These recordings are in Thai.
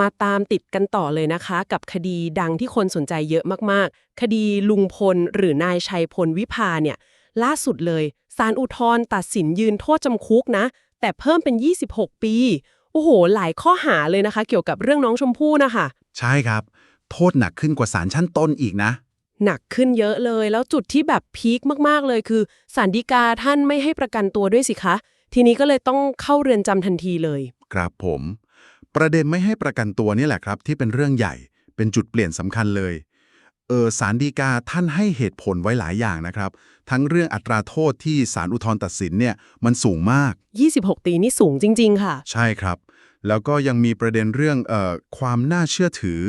มาตามติดกันต่อเลยนะคะ กับคดีดังที่คนสนใจเยอะมากๆ คดีลุงพลหรือนายชัยพลวิภาเนี่ย ล่าสุดเลยศาลอุทธรณ์ตัดสินยืนโทษจำคุกนะ แต่เพิ่มเป็น 26 ปี โอ้โห หลายข้อหาเลยนะคะ เกี่ยวกับเรื่องน้องชมพู่นะคะ ใช่ครับ โทษหนักขึ้นกว่าศาลชั้นต้นอีกนะ หนักขึ้นเยอะเลย แล้วจุดที่แบบพีคมากๆเลยคือศาลฎีกาท่านไม่ให้ประกันตัวด้วยสิคะ ทีนี้ก็เลยต้องเข้าเรือนจำทันทีเลย ครับผม ประเด็นไม่ให้ประกันตัวนี่แหละครับ ที่เป็นเรื่องใหญ่ เป็นจุดเปลี่ยนสำคัญเลย เออศาลฎีกาท่านให้เหตุผลไว้หลายอย่างนะครับ ทั้งเรื่องอัตราโทษที่ศาลอุทธรณ์ตัดสินเนี่ยมันสูงมาก 26 ปีนี่สูงจริง ๆ ค่ะ ใช่ครับ แล้วก็ยังมีประเด็นเรื่องเอ่อความน่าเชื่อถือ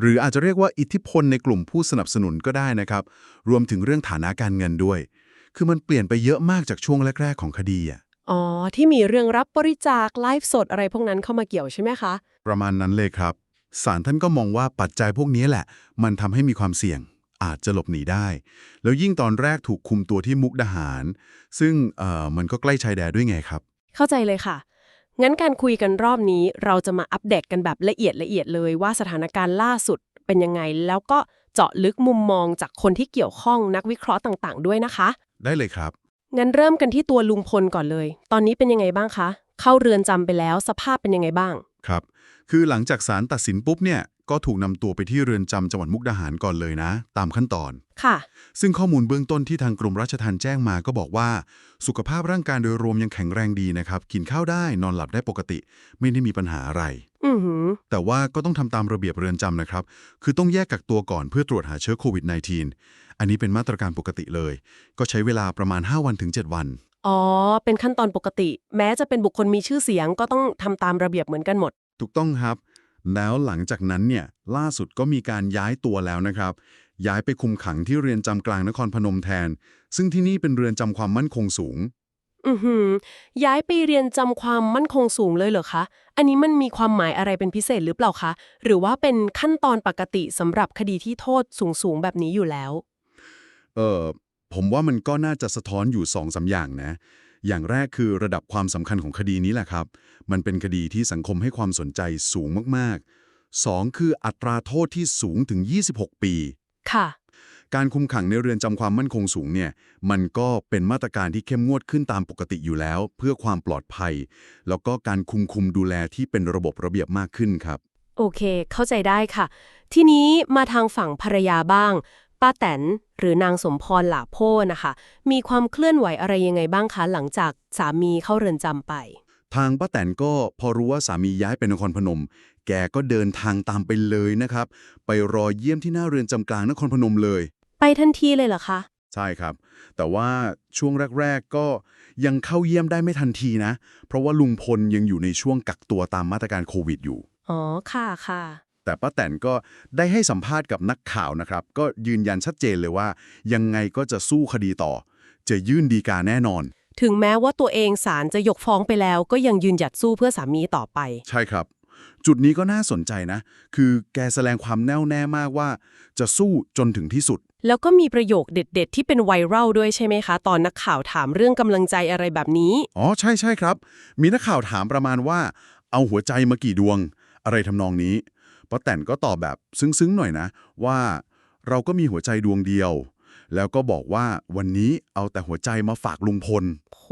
หรืออาจจะเรียกว่าอิทธิพลในกลุ่มผู้สนับสนุนก็ได้นะครับ รวมถึงเรื่องฐานะการเงินด้วย คือมันเปลี่ยนไปเยอะมากจากช่วงแรก ๆ ของคดีอะ อ๋อ ที่มีเรื่องรับบริจาคไลฟ์สดอะไรพวกนั้นเข้ามาเกี่ยวใช่ไหมคะ ประมาณนั้นเลยครับศาลท่านก็มองว่าปัจจัยพวกนี้แหละ มันทำให้มีความเสี่ยง อาจจะหลบหนีได้ แล้วยิ่งตอนแรกถูกคุมตัวที่มุกดาหาร ซึ่งเอ่อมันก็ใกล้ชายแดนด้วยไงครับ เข้าใจเลยค่ะ งั้นการคุยกันรอบนี้เราจะมาอัปเดตกันแบบละเอียดละเอียดเลยว่าสถานการณ์ล่าสุดเป็นยังไง แล้วก็เจาะลึกมุมมองจากคนที่เกี่ยวข้องนักวิเคราะห์ต่าง ๆ ด้วยนะคะ ได้เลยครับ งั้นเริ่มกันที่ตัวลุงพลก่อนเลย ตอนนี้เป็นยังไงบ้างคะ เข้าเรือนจำไปแล้วสภาพเป็นยังไงบ้าง ครับ คือหลังจากศาลตัดสินปุ๊บเนี่ย ก็ถูกนำตัวไปที่เรือนจำจังหวัดมุกดาหารก่อนเลยนะ ตามขั้นตอน ค่ะ ซึ่งข้อมูลเบื้องต้นที่ทางกรมราชทัณฑ์แจ้งมาก็บอกว่า สุขภาพร่างกายโดยรวมยังแข็งแรงดีนะครับ กินข้าวได้นอนหลับได้ปกติ ไม่ได้มีปัญหาอะไร อือหือ แต่ว่าก็ต้องทำตามระเบียบเรือนจำนะครับ คือต้องแยกกักตัวก่อนเพื่อตรวจหาเชื้อโควิด -19 อันนี้เป็นมาตรการปกติเลย ก็ใช้เวลาประมาณ 5 วันถึง 7 วัน อ๋อ เป็นขั้นตอนปกติ แม้จะเป็นบุคคลมีชื่อเสียงก็ต้องทำตามระเบียบเหมือนกันหมด ถูกต้องครับ แล้วหลังจากนั้นเนี่ยล่าสุดก็มีการย้ายตัวแล้วนะครับ ย้ายไปคุมขังที่เรือนจำกลางนครพนมแทน ซึ่งที่นี่เป็นเรือนจำความมั่นคงสูง อือหือ ย้ายไปเรียนจำความมั่นคงสูงเลยเหรอคะ อันนี้มันมีความหมายอะไรเป็นพิเศษหรือเปล่าคะ หรือว่าเป็นขั้นตอนปกติสำหรับคดีที่โทษสูงๆแบบนี้อยู่แล้ว เออผมว่ามันก็น่าจะสะท้อนอยู่2อสาอย่างนะ อย่างแรกคือระดับความสำคัญของคดีนี้แหละครับ มันเป็นคดีที่สังคมให้ความสนใจสูงมากๆ 2 คืออัตราโทษที่สูงถึง 26 ปี ค่ะ การคุมขังในเรือนจำความมั่นคงสูงเนี่ย มันก็เป็นมาตรการที่เข้มงวดขึ้นตามปกติอยู่แล้ว เพื่อความปลอดภัย แล้วก็การคุมคุมดูแลที่เป็นระบบระเบียบมากขึ้นครับ โอเค เข้าใจได้ค่ะ ทีนี้มาทางฝั่งภรรยาบ้าง ป้าแตนหรือนางสมพรหลาโพนะคะ มีความเคลื่อนไหวอะไรยังไงบ้างคะหลังจากสามีเข้าเรือนจำไป ทางป้าแตนก็พอรู้ว่าสามีย้ายไปนครพนม แกก็เดินทางตามไปเลยนะครับ ไปรอเยี่ยมที่หน้าเรือนจำกลางนครพนมเลย ไปทันทีเลยเหรอคะ ใช่ครับ แต่ว่าช่วงแรก ๆ ก็ยังเข้าเยี่ยมได้ไม่ทันทีนะ เพราะว่าลุงพลยังอยู่ในช่วงกักตัวตามมาตรการโควิดอยู่ อ๋อ ค่ะค่ะ แต่ป้าแตนก็ได้ให้สัมภาษณ์กับนักข่าวนะครับ ก็ยืนยันชัดเจนเลยว่า ยังไงก็จะสู้คดีต่อ จะยื่นดีกาแน่นอน ถึงแม้ว่าตัวเองศาลจะยกฟ้องไปแล้ว ก็ยังยืนหยัดสู้เพื่อสามีต่อไป ใช่ครับ จุดนี้ก็น่าสนใจนะ คือแกแสดงความแน่วแน่มากว่า จะสู้จนถึงที่สุด แล้วก็มีประโยคเด็ด ๆ ที่เป็นไวรัลด้วยใช่ไหมคะ ตอนนักข่าวถามเรื่องกำลังใจอะไรแบบนี้ อ๋อใช่ใช่ครับ มีนักข่าวถามประมาณว่า เอาหัวใจมากี่ดวง อะไรทำนองนี้ ป้าแตนก็ตอบแบบซึ้งๆหน่อยนะ ว่าเราก็มีหัวใจดวงเดียว แล้วก็บอกว่าวันนี้เอาแต่หัวใจมาฝากลุงพล โห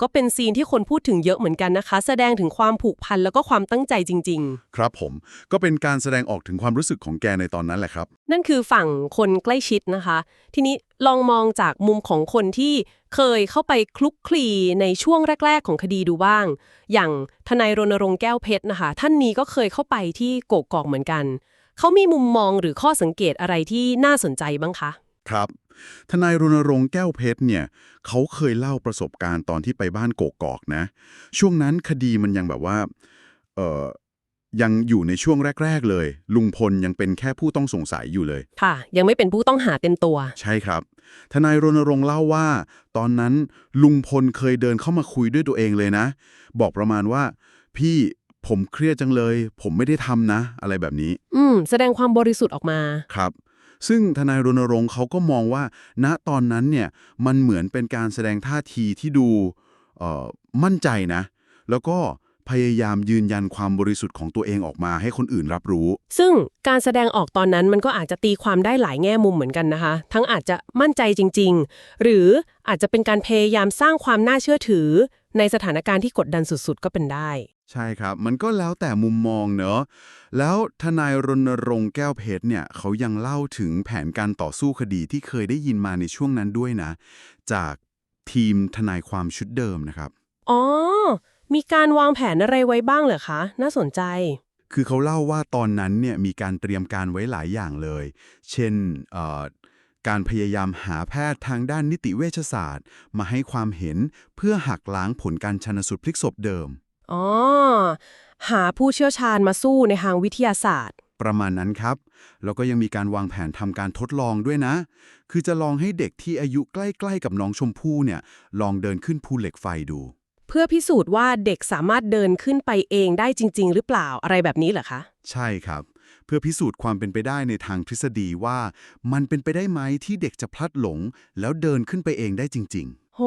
ก็เป็นซีนที่คนพูดถึงเยอะเหมือนกันนะคะ แสดงถึงความผูกพันแล้วก็ความตั้งใจจริง ครับผม ก็เป็นการแสดงออกถึงความรู้สึกของแกในตอนนั้นแหละครับ ๆ นั่นคือฝั่งคนใกล้ชิดนะคะ ทีนี้ลองมองจากมุมของคนที่เคยเข้าไปคลุกคลีในช่วงแรก ๆ ของคดีดูบ้าง อย่างทนายรณรงค์แก้วเพชรนะคะ ท่านนี้ก็เคยเข้าไปที่โกกอกเหมือนกัน เขามีมุมมองหรือข้อสังเกตอะไรที่น่าสนใจบ้างคะ ครับ ทนายรณรงค์แก้วเพชรเนี่ยเขาเคยเล่าประสบการณ์ตอนที่ไปบ้านโกกอกนะ ช่วงนั้นคดีมันยังแบบว่าเอ่อยังอยู่ในช่วงแรก ๆ เลย ลุงพลยังเป็นแค่ผู้ต้องสงสัยอยู่เลย ค่ะ ยังไม่เป็นผู้ต้องหาเต็มตัว ใช่ครับ ทนายรณรงค์เล่าว่า ตอนนั้นลุงพลเคยเดินเข้ามาคุยด้วยตัวเองเลยนะ บอกประมาณว่า พี่ผมเครียดจังเลย ผมไม่ได้ทำนะ อะไรแบบนี้ อืม แสดงความบริสุทธิ์ออกมา ครับ ซึ่งทนายรณรงค์เขาก็มองว่า ณตอนนั้นเนี่ยมันเหมือนเป็นการแสดงท่าทีที่ดูมั่นใจนะ แล้วก็พยายามยืนยันความบริสุทธิ์ของตัวเองออกมาให้คนอื่นรับรู้ ซึ่งการแสดงออกตอนนั้นมันก็อาจจะตีความได้หลายแง่มุมเหมือนกันนะคะ ทั้งอาจจะมั่นใจจริง ๆ หรืออาจจะเป็นการพยายามสร้างความน่าเชื่อถือ ในสถานการณ์ที่กดดันสุดๆ ก็เป็นได้ ใช่ครับ มันก็แล้วแต่มุมมองเนอะแล้วทนายรณรงค์แก้วเพชรเนี่ยเขายังเล่าถึงแผนการต่อสู้คดีที่เคยได้ยินมาในช่วงนั้นด้วยนะ จากทีมทนายความชุดเดิมนะครับ อ๋อ มีการวางแผนอะไรไว้บ้างเหรอคะ น่าสนใจ คือเขาเล่าว่าตอนนั้นเนี่ยมีการเตรียมการไว้หลายอย่างเลย เช่นเอ่อการพยายามหาแพทย์ทางด้านนิติเวชศาสตร์ มาให้ความเห็นเพื่อหักล้างผลการชนสูตรพลิกศพเดิม อ๋อ หาผู้เชี่ยวชาญมาสู้ในทางวิทยาศาสตร์ ประมาณนั้นครับ แล้วก็ยังมีการวางแผนทำการทดลองด้วยนะ คือจะลองให้เด็กที่อายุใกล้ๆกับน้องชมพู่เนี่ย ลองเดินขึ้นภูเหล็กไฟดู เพื่อพิสูจน์ว่าเด็กสามารถเดินขึ้นไปเองได้จริง ๆ หรือเปล่าอะไรแบบนี้เหรอคะ ใช่ครับ เพื่อพิสูจน์ความเป็นไปได้ในทางทฤษฎีว่า มันเป็นไปได้ไหมที่เด็กจะพลัดหลง แล้วเดินขึ้นไปเองได้จริง โห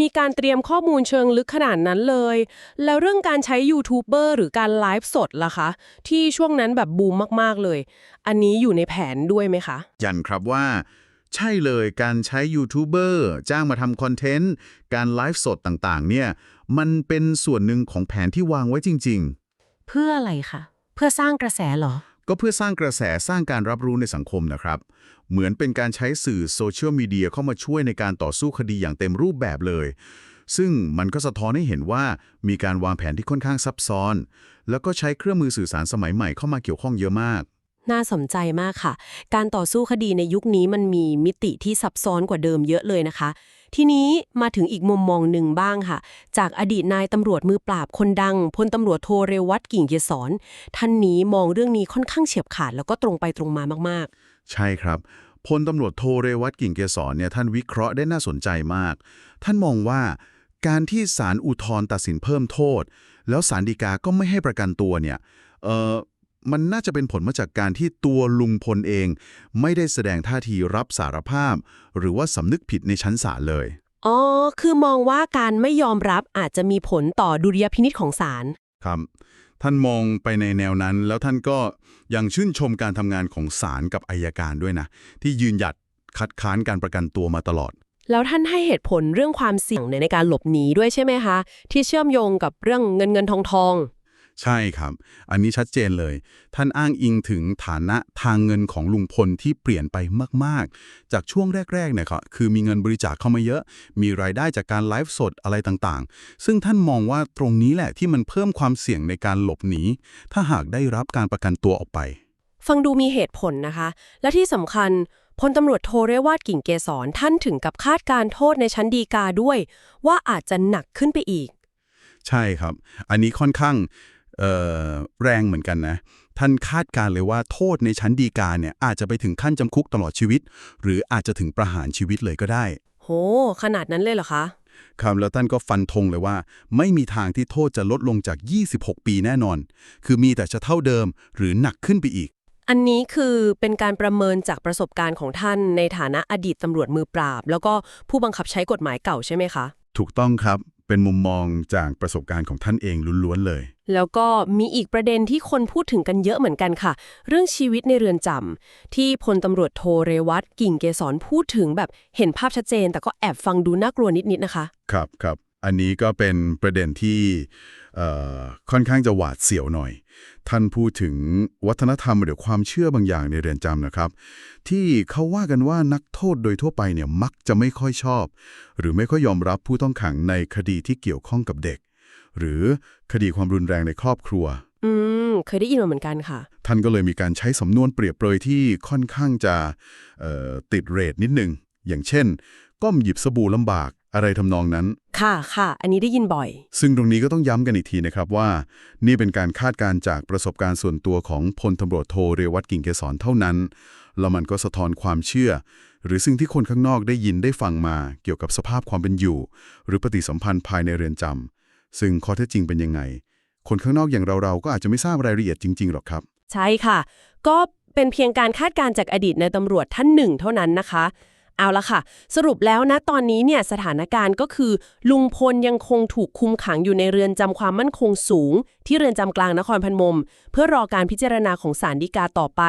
มีการเตรียมข้อมูลเชิงลึกขนาดนั้นเลย แล้วเรื่องการใช้ยูทูบเบอร์หรือการไลฟ์สดล่ะคะ ที่ช่วงนั้นแบบบูมมาก ๆ เลย อันนี้อยู่ในแผนด้วยไหมคะๆยันครับว่า ใช่เลยการใช้ยูทูบเบอร์จ้างมาทำคอนเทนต์ การไลฟ์สดต่างๆ เนี่ย มันเป็นส่วนหนึ่งของแผนที่วางไว้จริง ๆ เพื่ออะไรคะ เพื่อสร้างกระแสเหรอ ก็เพื่อสร้างกระแสสร้างการรับรู้ในสังคมนะครับ เหมือนเป็นการใช้สื่อโซเชียลมีเดียเข้ามาช่วยในการต่อสู้คดีอย่างเต็มรูปแบบเลย ซึ่งมันก็สะท้อนให้เห็นว่ามีการวางแผนที่ค่อนข้างซับซ้อน แล้วก็ใช้เครื่องมือสื่อสารสมัยใหม่เข้ามาเกี่ยวข้องเยอะมาก น่าสนใจมากค่ะ การต่อสู้คดีในยุคนี้มันมีมิติที่ซับซ้อนกว่าเดิมเยอะเลยนะคะ ทีนี้มาถึงอีกมุมมองหนึ่งบ้างค่ะ จากอดีตนายตำรวจมือปราบคนดังพลตำรวจโทเรวัตกิ่งเกษรท่านนี้มองเรื่องนี้ค่อนข้างเฉียบขาดแล้วก็ตรงไปตรงมามากๆ ใช่ครับพลตำรวจโทเรวัตกิ่งเกษรเนี่ยท่านวิเคราะห์ได้น่าสนใจมาก ท่านมองว่าการที่ศาลอุทธรณ์ตัดสินเพิ่มโทษ แล้วศาลฎีกาก็ไม่ให้ประกันตัวเนี่ยเอ่อ มันน่าจะเป็นผลมาจากการที่ตัวลุงพลเอง ไม่ได้แสดงท่าทีรับสารภาพ หรือว่าสำนึกผิดในชั้นศาลเลยๆอ๋อ คือมองว่าการไม่ยอมรับอาจจะมีผลต่อดุลยพินิษของศาล ครับ ท่านมองไปในแนวนั้น แล้วท่านก็ยังชื่นชมการทำงานของศาลกับอายการด้วยนะ ที่ยืนหยัดคัดค้านการประกันตัวมาตลอด แล้วท่านให้เหตุผลเรื่องความเสี่ยงในการหลบหนีด้วยใช่ไหมคะ ที่เชื่อมโยงกับเรื่องเงินเงินทองทอง ใช่ครับ อันนี้ชัดเจนเลย ท่านอ้างอิงถึงฐานะทางเงินของลุงพลที่เปลี่ยนไปมาก ๆ จากช่วงแรกๆเนี่ยครับคือมีเงินบริจาคเข้ามาเยอะ มีรายได้จากการไลฟ์สดอะไรต่างๆ ซึ่งท่านมองว่าตรงนี้แหละที่มันเพิ่มความเสี่ยงในการหลบหนี ถ้าหากได้รับการประกันตัวออกไป ฟังดูมีเหตุผลนะคะ และที่สำคัญพลตำรวจโทเรวาดกิ่งเกษรท่านถึงกับคาดการโทษในชั้นดีกาด้วย ว่าอาจจะหนักขึ้นไปอีก ใช่ครับ อันนี้ค่อนข้างเอ่อ แรงเหมือนกันนะ ท่านคาดการณ์เลยว่าโทษในชั้นดีกาเนี่ยอาจจะไปถึงขั้นจำคุกตลอดชีวิต หรืออาจจะถึงประหารชีวิตเลยก็ได้ โห ขนาดนั้นเลยเหรอคะครับแล้วท่านก็ฟันธงเลยว่า ไม่มีทางที่โทษจะลดลงจาก 26 ปีแน่นอน คือมีแต่จะเท่าเดิมหรือหนักขึ้นไปอีก อันนี้คือเป็นการประเมินจากประสบการณ์ของท่านในฐานะอดีตตำรวจมือปราบ แล้วก็ผู้บังคับใช้กฎหมายเก่าใช่ไหมคะ ถูกต้องครับเป็นมุมมองจากประสบการณ์ของท่านเองล้วนๆเลย แล้วก็มีอีกประเด็นที่คนพูดถึงกันเยอะเหมือนกันค่ะ เรื่องชีวิตในเรือนจำที่พลตำรวจโทเรวัตกิ่งเกษรพูดถึงแบบเห็นภาพชัดเจน แต่ก็แอบฟังดูน่ากลัวนิดๆนะคะ ครับครับอันนี้ก็เป็นประเด็นที่ค่อนข้างจะหวาดเสียวหน่อย ท่านพูดถึงวัฒนธรรมหรือความเชื่อบางอย่างในเรือนจำนะครับ ที่เขาว่ากันว่านักโทษโดยทั่วไปเนี่ยมักจะไม่ค่อยชอบ หรือไม่ค่อยยอมรับผู้ต้องขังในคดีที่เกี่ยวข้องกับเด็ก หรือคดีความรุนแรงในครอบครัว อืม เคยได้ยินมาเหมือนกันค่ะ ท่านก็เลยมีการใช้สำนวนเปรียบเปรยที่ค่อนข้างจะเอ่อติดเรทนิดนึง อย่างเช่น ก้มหยิบสบู่ลำบากอะไรทำนองนั้น ค่ะค่ะ อันนี้ได้ยินบ่อย ซึ่งตรงนี้ก็ต้องย้ำกันอีกทีนะครับว่า นี่เป็นการคาดการณ์จากประสบการณ์ส่วนตัวของพลตำรวจโทเรวัตกิ่งเกษรเท่านั้น แล้วมันก็สะท้อนความเชื่อ หรือสิ่งที่คนข้างนอกได้ยินได้ฟังมา เกี่ยวกับสภาพความเป็นอยู่ หรือปฏิสัมพันธ์ภายในเรือนจำ ซึ่งข้อเท็จจริงเป็นยังไง คนข้างนอกอย่างเราๆก็อาจจะไม่ทราบรายละเอียดจริง ๆ หรอกครับ ใช่ค่ะ ก็เป็นเพียงการคาดการณ์จากอดีตในตำรวจท่านหนึ่งเท่านั้นนะคะ เอาละค่ะ สรุปแล้วนะตอนนี้เนี่ยสถานการณ์ก็คือ ลุงพลยังคงถูกคุมขังอยู่ในเรือนจำความมั่นคงสูง ที่เรือนจำกลางนครพนม เพื่อรอการพิจารณาของศาลฎีกาต่อไป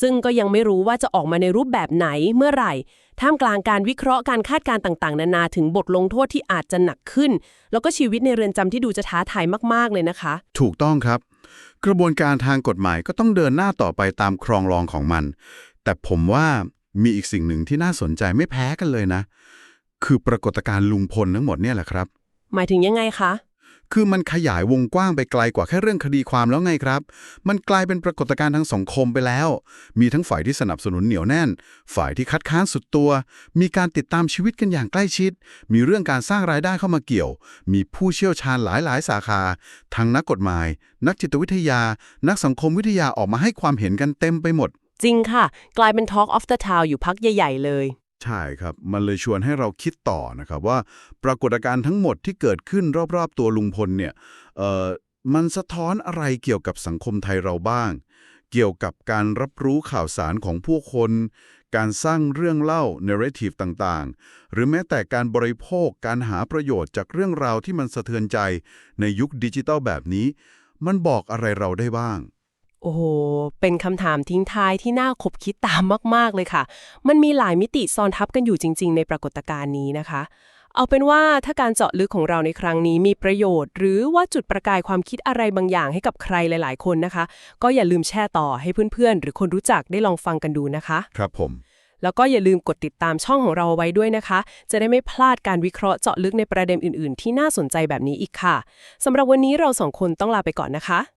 ซึ่งก็ยังไม่รู้ว่าจะออกมาในรูปแบบไหนเมื่อไหร่ ท่ามกลางการวิเคราะห์การคาดการณ์ต่างๆ นานาถึงบทลงโทษที่อาจจะหนักขึ้น แล้วก็ชีวิตในเรือนจำที่ดูจะท้าทายมากๆเลยนะคะ ถูกต้องครับ กระบวนการทางกฎหมายก็ต้องเดินหน้าต่อไปตามครองรองของมัน แต่ผมว่ามีอีกสิ่งหนึ่งที่น่าสนใจไม่แพ้กันเลยนะ คือปรากฏการณ์ลุงพลทั้งหมดเนี่ยแหละครับ หมายถึงยังไงคะ คือมันขยายวงกว้างไปไกลกว่าแค่เรื่องคดีความแล้วไงครับ มันกลายเป็นปรากฏการณ์ทางสังคมไปแล้ว มีทั้งฝ่ายที่สนับสนุนเหนียวแน่น ฝ่ายที่คัดค้านสุดตัว มีการติดตามชีวิตกันอย่างใกล้ชิด มีเรื่องการสร้างรายได้เข้ามาเกี่ยว มีผู้เชี่ยวชาญหลายๆ สาขา ทั้งนักกฎหมาย นักจิตวิทยา นักสังคมวิทยาออกมาให้ความเห็นกันเต็มไปหมด จริงค่ะ กลายเป็น Talk of the Town อยู่พักใหญ่ ๆ เลย ใช่ครับ มันเลยชวนให้เราคิดต่อนะครับว่าปรากฏการณ์ทั้งหมดที่เกิดขึ้นรอบๆ ตัวลุงพลเนี่ยเอ่อมันสะท้อนอะไรเกี่ยวกับสังคมไทยเราบ้าง เกี่ยวกับการรับรู้ข่าวสารของผู้คน การสร้างเรื่องเล่า narrative ต่างๆ หรือแม้แต่การบริโภคการหาประโยชน์จากเรื่องราวที่มันสะเทือนใจในยุคดิจิทัลแบบนี้ มันบอกอะไรเราได้บ้าง โอ้โห เป็นคำถามทิ้งท้ายที่น่าคบคิดตามมาก ๆ เลยค่ะ มันมีหลายมิติซ้อนทับกันอยู่จริง ๆ ในปรากฏการณ์นี้นะคะ เอาเป็นว่าถ้าการเจาะลึกของเราในครั้งนี้มีประโยชน์ หรือว่าจุดประกายความคิดอะไรบางอย่างให้กับใครหลาย ๆ คนนะคะ ก็อย่าลืมแชร์ต่อให้เพื่อน ๆ หรือคนรู้จักได้ลองฟังกันดูนะคะ ครับผม แล้วก็อย่าลืมกดติดตามช่องของเราเอาไว้ด้วยนะคะ จะได้ไม่พลาดการวิเคราะห์เจาะลึกในประเด็นอื่น ๆ ที่น่าสนใจแบบนี้อีกค่ะสำหรับวันนี้เราสองคนต้องลาไปก่อนนะคะ